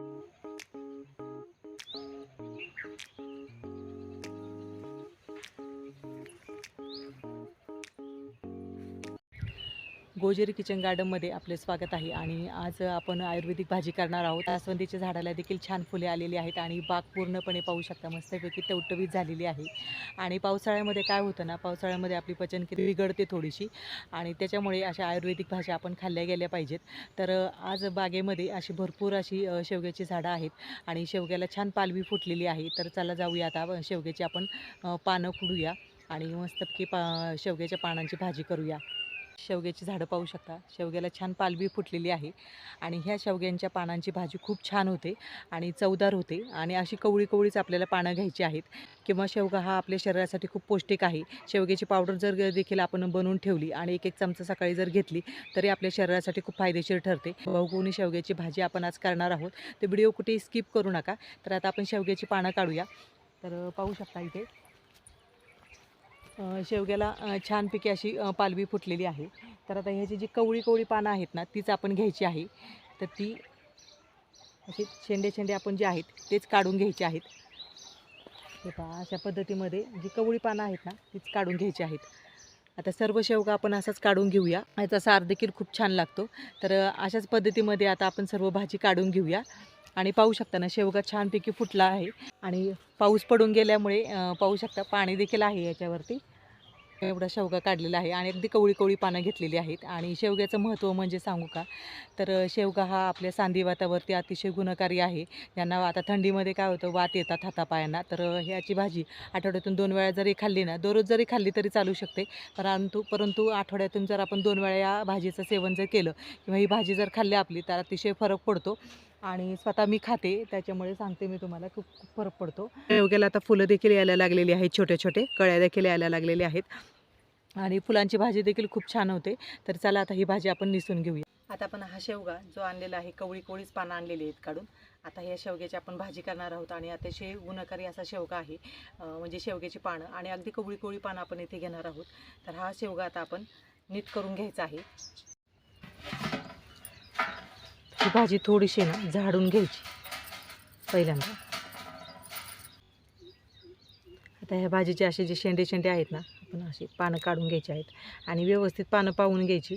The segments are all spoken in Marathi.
you गोजेरी किचन गार्डनमध्ये आपले स्वागत आहे आणि आज आपण आयुर्वेदिक भाजी करणार आहोत. आसवंदीच्या झाडाला देखील छान फुले आलेली आहेत आणि बाग पूर्णपणे पाहू शकता मस्तपैकी टवटवीत झालेली आहे. आणि पावसाळ्यामध्ये काय होतं ना पावसाळ्यामध्ये आपली पचनक्रिया बिघडते थोडीशी आणि त्याच्यामुळे अशा आयुर्वेदिक भाज्या आपण खाल्ल्या गेल्या पाहिजेत. तर आज बागेमध्ये अशी भरपूर अशी शेवग्याची झाडं आहेत आणि शेवग्याला छान पालवी फुटलेली आहे. तर चला जाऊया आता शेवग्याची आपण पानं खुडूया आणि मस्तपैकी पा शेवग्याच्या पानांची भाजी करूया. शेवग्याची झाडं पाहू शकता. शेवग्याला छान पालवी फुटलेली आहे आणि ह्या शेवग्यांच्या पानांची भाजी खूप छान होते आणि चवदार होते आणि अशी कवळी कवळीच आपल्याला पानं घ्यायची आहेत. किंवा शेवगा हा आपल्या शरीरासाठी खूप पौष्टिक आहे. शेवग्याची पावडर जर देखील आपण बनवून ठेवली आणि एक एक चमचा सकाळी जर घेतली तरी आपल्या शरीरासाठी खूप फायदेशीर ठरते. बहुगुणी शेवग्याची भाजी आपण आज करणार आहोत ते व्हिडिओ कुठेही स्किप करू नका. तर आता आपण शेवग्याची पानं काढूया. तर पाहू शकता इथे शेवग्याला छानपैकी अशी पालवी फुटलेली आहे. तर आता ह्याची जी कवळी कवळी पानं आहेत ना तीच आपण घ्यायची आहे. तर ती अशी शेंडे शेंडे आपण जे आहेत तेच काढून घ्यायचे आहेत. हे पहा अशा पद्धतीमध्ये जी कवळी पानं आहेत ना तीच काढून घ्यायची आहेत. आता सर्व शेवगा आपण असाच काढून घेऊया. याचा सार देखील खूप छान लागतो. तर अशाच पद्धतीमध्ये आता आपण सर्व भाजी काढून घेऊया. आणि पाहू शकता ना शेवगा छानपैकी फुटला आहे. आणि पाऊस पडून गेल्यामुळे पाहू शकता पाणी देखील आहे याच्यावरती. एवढा शेवगा काढलेला आहे आणि अगदी कवळी कवळी पानं घेतलेली आहेत. आणि शेवग्याचं महत्त्व म्हणजे सांगू का? तर शेवगा हा आपल्या सांधिवातावरती अतिशय गुणकारी आहे. यांना आता थंडीमध्ये काय होतं वात येतात हातापायांना. तर ह्याची भाजी आठवड्यातून दोन वेळा जरी खाल्ली ना दररोज जरी खाल्ली तरी चालू शकते. परंतु परंतु आठवड्यातून जर आपण दोन वेळा या भाजीचं सेवन जर केलं किंवा ही भाजी जर खाल्ली आपली तर अतिशय फरक पडतो. आणि स्वतः मी खाते त्याच्यामुळे सांगते मी तुम्हाला खूप खूप फरक पडतो. शेवग्याला आता फुलं देखील यायला लागलेली आहेत छोटे छोटे. कळ्या देखील यायला लागलेल्या आहेत. आणि फुलांची भाजी देखील खूप छान होते. तर चला आता ही भाजी आपण निसून घेऊया. आता आपण हा शेवगा जो आणलेला आहे कवळी कवळीच पानं आणलेली आहेत काढून. आता ह्या शेवग्याची आपण भाजी करणार आहोत आणि अतिशय गुणकारी असा शेवगा आहे म्हणजे शेवग्याची पानं. आणि अगदी कवळी कवळी पानं आपण इथे घेणार आहोत. तर हा शेवगा आता आपण नीट करून घ्यायचा आहे. ही भाजी थोडीशी ना झाडून घ्यायची. पहिल्यांदा. आता ह्या भाजीचे असे जे शेंडे शेंडे आहेत ना आपण अशी पानं काढून घ्यायची आहेत आणि व्यवस्थित पानं पाहून घ्यायची.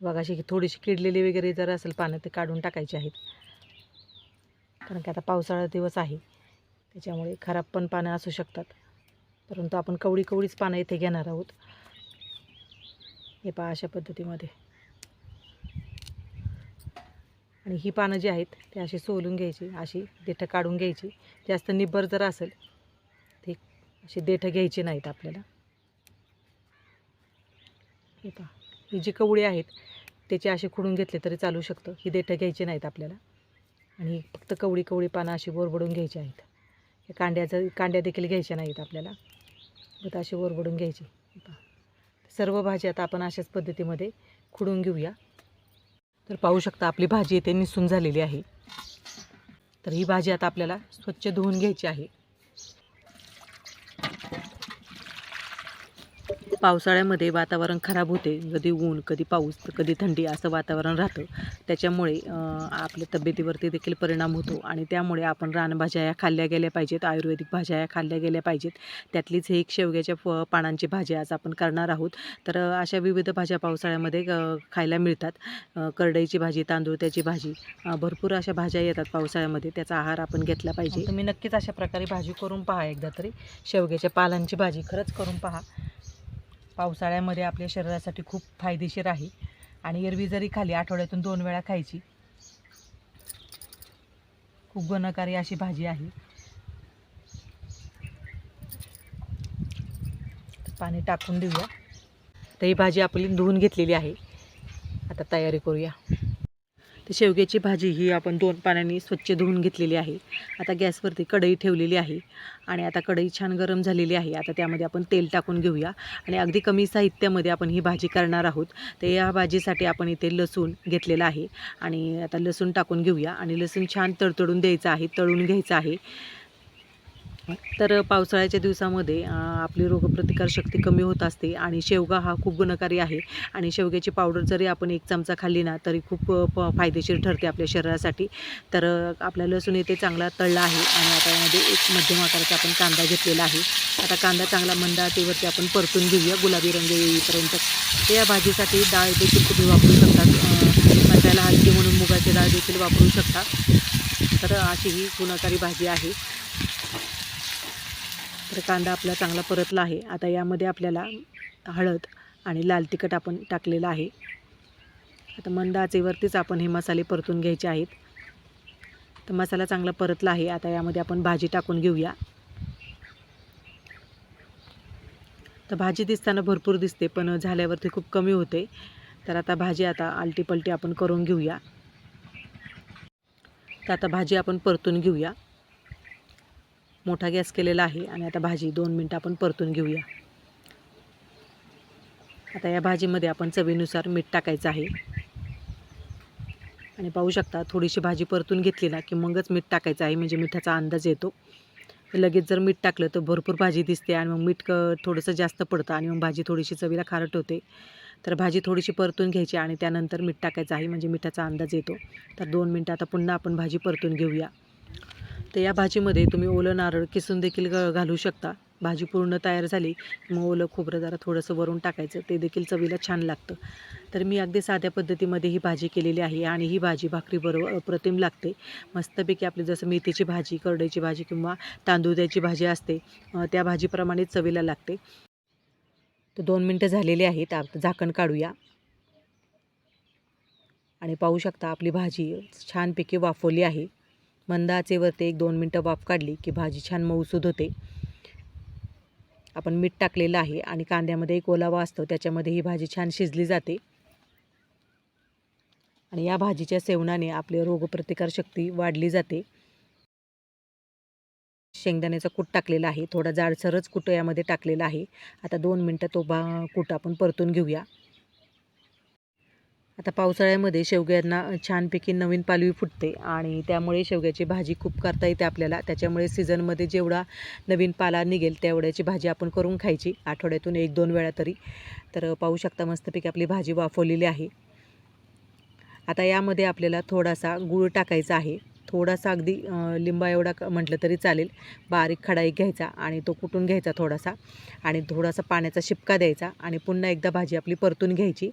बघा अशी थोडीशी किडलेली वगैरे जर असेल पानं ते काढून टाकायची आहेत. कारण की आता पावसाळा दिवस आहे त्याच्यामुळे खराब पण पानं असू शकतात. परंतु आपण कवळी कवळीच पानं इथे घेणार आहोत. हे पहा अशा पद्धतीमध्ये. आणि ही पानं जी आहेत ते अशी सोलून घ्यायची अशी देठं काढून घ्यायची. जास्त निब्बर जर असेल ते अशी देठं घ्यायची नाहीत आपल्याला. हे पहा ही जी कवळी आहेत त्याचे असे खुडून घेतले तरी चालू शकतं. ही देठं घ्यायची नाहीत आपल्याला. आणि फक्त कवळी कवळी पानं अशी वरबडून घ्यायची आहेत. हे कांड्याचं कांड्या देखील घ्यायच्या नाहीत आपल्याला. मग अशी वरबडून घ्यायची. पहा. सर्व भाजी आता आपण अशाच पद्धतीमध्ये खुडून घेऊया. तर पाहू शकता आपली भाजी इथे निसून झालेली आहे. तर ही भाजी आता आपल्याला स्वच्छ धुवून घ्यायची आहे. पावसाळ्यामध्ये वातावरण खराब होते. कधी ऊन कधी पाऊस कधी थंडी असं वातावरण राहतं. त्याच्यामुळे आपल्या तब्येतीवरती देखील परिणाम होतो आणि त्यामुळे आपण रानभाज्या या खाल्ल्या गेल्या पाहिजेत आयुर्वेदिक भाज्या या खाल्ल्या गेल्या पाहिजेत. त्यातलीच हे एक शेवग्याच्या फ पानांची भाजी आज आपण करणार आहोत. तर अशा विविध भाज्या पावसाळ्यामध्ये खायला मिळतात. करडईची भाजी तांदूळत्याची भाजी भरपूर अशा भाज्या येतात पावसाळ्यामध्ये. त्याचा आहार आपण घेतला पाहिजे. तुम्ही नक्कीच अशा प्रकारे भाजी करून पहा एकदा तरी. शेवग्याच्या पालांची भाजी खरंच करून पहा. पावसाळ्यामध्ये आपल्या शरीरासाठी खूप फायदेशीर आहे. आणि एरवी जरी खाली आठवड्यातून दोन वेळा खायची खूप गुणकारी अशी भाजी आहे. पाणी टाकून देऊया. तर ही भाजी आपली धुवून घेतलेली आहे. आता तयारी करूया. तर शेवग्याची भाजी ही आपण दोन पाण्याने स्वच्छ धुवून घेतलेली आहे. आता गॅसवरती कढई ठेवलेली आहे आणि आता कढई छान गरम झालेली आहे. आता त्यामध्ये आपण तेल टाकून घेऊया आणि अगदी कमी साहित्यामध्ये आपण ही भाजी करणार आहोत. तर या भाजीसाठी आपण इथे लसूण घेतलेला आहे आणि आता लसूण टाकून घेऊया आणि लसूण छान तडतडून द्यायचं आहे तळून घ्यायचं आहे. तर पावसाळ्याच्या दिवसामध्ये आपली रोगप्रतिकारशक्ती कमी होत असते आणि शेवगा हा खूप गुणकारी आहे आणि शेवग्याची पावडर जरी आपण एक चमचा खाल्ली ना तरी खूप प फायदेशीर ठरते आपल्या शरीरासाठी. तर आपल्या लसूण येथे चांगला तळला आहे आणि आता यामध्ये एक मध्यम आकाराचा आपण कांदा घेतलेला आहे. आता कांदा चांगला मंद आपण परतून घेऊया गुलाबी रंग येईपर्यंत. या भाजीसाठी डाळ देखील तुम्ही वापरू शकता मसाला हलकी म्हणून मुगाची डाळ देखील वापरू शकता. तर अशी ही गुणकारी भाजी आहे. तर कांदा आपला चांगला परतला आहे. आता यामध्ये आपल्याला हळद आणि लाल तिखट आपण टाकलेलं आहे. आता मंद आचेवरतीच आपण हे मसाले परतून घ्यायचे आहेत. तर मसाला चांगला परतला आहे. आता यामध्ये आपण भाजी टाकून घेऊया. तर भाजी दिसताना भरपूर दिसते पण झाल्यावरती खूप कमी होते. तर आता भाजी आता आलटी पलटी आपण करून घेऊया. तर आता भाजी आपण परतून घेऊया. मोठा गॅस केलेला आहे आणि आता भाजी दोन मिनटं आपण परतून घेऊया. आता या भाजीमध्ये आपण चवीनुसार मीठ टाकायचं आहे. आणि पाहू शकता थोडीशी भाजी परतून घेतलेला की मगच मीठ टाकायचं आहे म्हणजे मिठाचा अंदाज येतो. लगेच जर मीठ टाकलं तर भरपूर भाजी दिसते आणि मग मीठ क थोडंसं जास्त पडतं आणि मग भाजी थोडीशी चवीला खारट होते. तर भाजी थोडीशी परतून घ्यायची आणि त्यानंतर मीठ टाकायचं आहे म्हणजे मिठाचा अंदाज येतो. तर दोन मिनटं आता पुन्हा आपण भाजी परतून घेऊया. तर या भाजीमध्ये तुम्ही ओलं नारळ किसून देखील ग घालू शकता. भाजी पूर्ण तयार झाली मग ओलं खोबरं जरा थोडंसं वरून टाकायचं ते देखील चवीला छान लागतं. तर मी अगदी साध्या पद्धतीमध्ये ही भाजी केलेली आहे आणि ही भाजी भाकरीबरोबर अप्रतिम लागते. मस्तपैकी आपली जसं मेथीची भाजी करडईची भाजी किंवा तांदूळद्याची भाजी असते त्या भाजीप्रमाणे चवीला लागते. तर दोन मिनटं झालेली आहेत आता झाकण काढूया. आणि पाहू शकता आपली भाजी छानपैकी वाफवली आहे. मंद आचेवरती एक दोन मिनटं वाफ काढली की भाजी छान मऊसूद होते. आपण मीठ टाकलेलं आहे आणि कांद्यामध्ये एक ओलावा असतो त्याच्यामध्ये ही भाजी छान शिजली जाते. आणि या भाजीच्या सेवनाने आपली रोगप्रतिकारशक्ती वाढली जाते. शेंगदाण्याचा कूट टाकलेला आहे थोडा जाडसरच कूट यामध्ये टाकलेला आहे. आता दोन मिनटं तो बा कूट आपण परतून घेऊया. आता पावसाळ्यामध्ये शेवग्यांना छानपैकी नवीन पालवी फुटते आणि त्यामुळे शेवग्याची भाजी खूप करता येते आपल्याला. त्याच्यामुळे सीझनमध्ये जेवढा नवीन पाला निघेल तेवढ्याची भाजी आपण करून खायची आठवड्यातून एक दोन वेळा तरी. तर पाहू शकता मस्तपैकी आपली भाजी वाफवलेली आहे. आता यामध्ये आपल्याला थोडासा गूळ टाकायचा आहे. थोडासा अगदी लिंबा एवढा क- म्हटलं तरी चालेल. बारीक खडा एक घ्यायचा आणि तो कुटून घ्यायचा थोडासा. आणि थोडासा पाण्याचा शिपका द्यायचा आणि पुन्हा एकदा भाजी आपली परतून घ्यायची.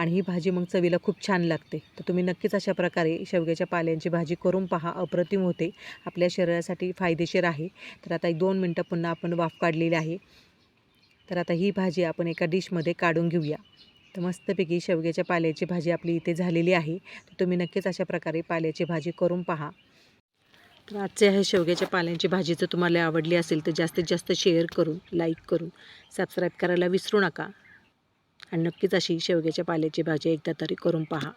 आणि ही भाजी मग चवीला खूप छान लागते. तर तुम्ही नक्कीच अशा प्रकारे शेवग्याच्या पाल्यांची भाजी करून पहा अप्रतिम होते. आपल्या शरीरासाठी फायदेशीर आहे. तर आता एक दोन मिनटं पुन्हा आपण वाफ काढलेली आहे. तर आता ही भाजी आपण एका डिशमध्ये काढून घेऊया. तर मस्तपैकी शेवग्याच्या पाल्याची भाजी आपली इथे झालेली आहे. तर तुम्ही नक्कीच अशा प्रकारे पाल्याची भाजी करून पहा. तर आजचे ह्या शेवग्याच्या पाल्यांची भाजी जर तुम्हाला आवडली असेल तर जास्तीत जास्त शेअर करून लाईक करून सबस्क्राईब करायला विसरू नका. आणि नक्कीच अशी शेवग्याच्या पाल्याची भाजी एकदा तरी करून पहा.